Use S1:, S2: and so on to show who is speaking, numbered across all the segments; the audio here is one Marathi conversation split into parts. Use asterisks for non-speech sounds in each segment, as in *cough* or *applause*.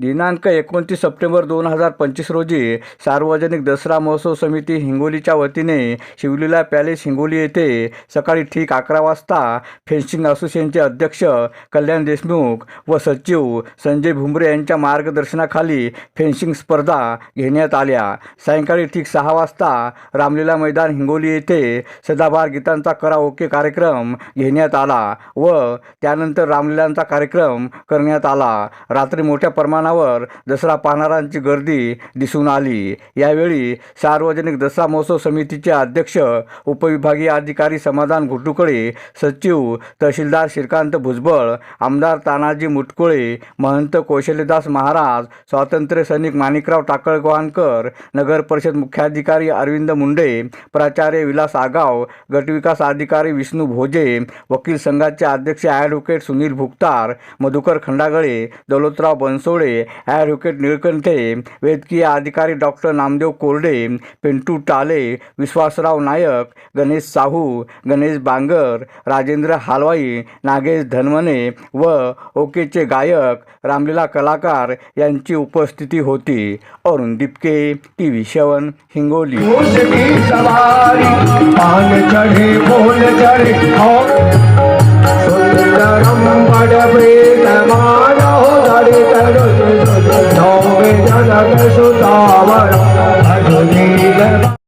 S1: दिनांक एकोणतीस सप्टेंबर दोन हजार पंचवीस रोजी सार्वजनिक दसरा महोत्सव समिती हिंगोलीच्या वतीने शिवलीला पॅलेस हिंगोली येथे सकाळी ठीक अकरा वाजता फेन्सिंग असोसिएशनचे अध्यक्ष कल्याण देशमुख व सचिव संजय भुमरे यांच्या मार्गदर्शनाखाली फेन्सिंग स्पर्धा घेण्यात आल्या. सायंकाळी ठीक सहा वाजता रामलीला मैदान हिंगोली येथे सदाभार गीतांचा कराओके कार्यक्रम घेण्यात आला व त्यानंतर रामलीलांचा कार्यक्रम करण्यात आला. रात्री मोठ्या प्रमाणावर दसरा पाहणाऱ्यांची गर्दी दिसून आली. यावेळी सार्वजनिक दसरा महोत्सव समितीचे अध्यक्ष उपविभागीय अधिकारी समाधान घुटुकळे सचिव तहसीलदार श्रीकांत भुजबळ आमदार तानाजी मुटकुळे महंत कौशल्यदास महाराज स्वातंत्र्य सैनिक माणिकराव टाकळगवानकर नगर परिषद मुख्याधिकारी अरविंद मुंडे प्राचार्य विलास आगाव गटविकास अधिकारी विष्णू भोजे वकील संघाचे अध्यक्ष ॲडव्होकेट सुनील भुक्तार मधुकर खंडागळे दौलतराव बनसोडे ॲडव्होकेट निळकंठे वैद्यकीय अधिकारी डॉक्टर नामदेव कोरडे पिंटू टाले विश्वासराव नायक गणेश साहू गणेश बांगर राजेंद्र हालवाई नागेश धनमने व ओकेचे गायक रामलीला कलाकार यांची उपस्थिती होती. Arun Dipke T V seven Hingoli
S2: चढ़े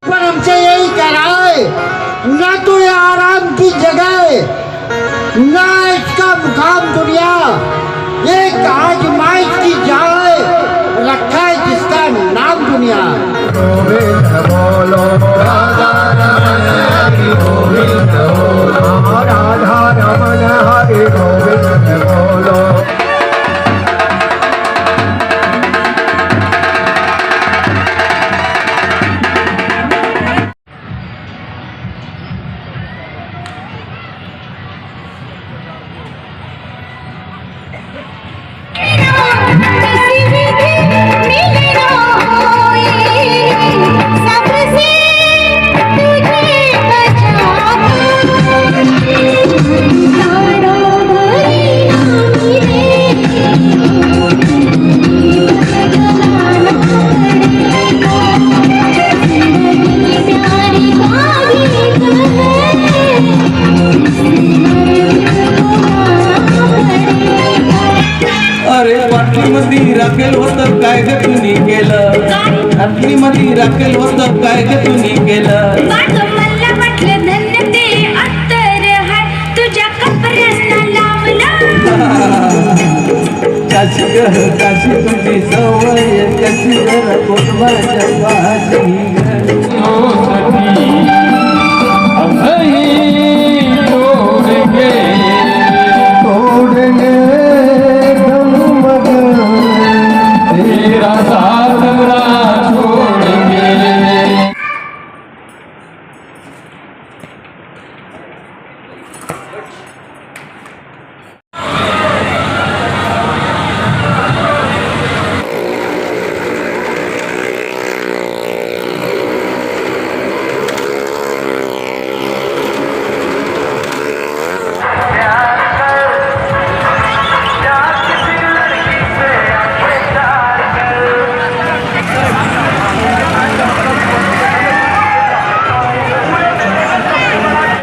S3: पर हमसे यही कराए ना तो ये आराम की जगह ना इसका मुकाम दुनिया एक
S4: आज माई होतं काय ग तुम्ही केलं? बाटली मध्ये राखेल होतं काय ग तुम्ही केलं? *laughs* काशी तुझी सवय कशी भाजी 干啥？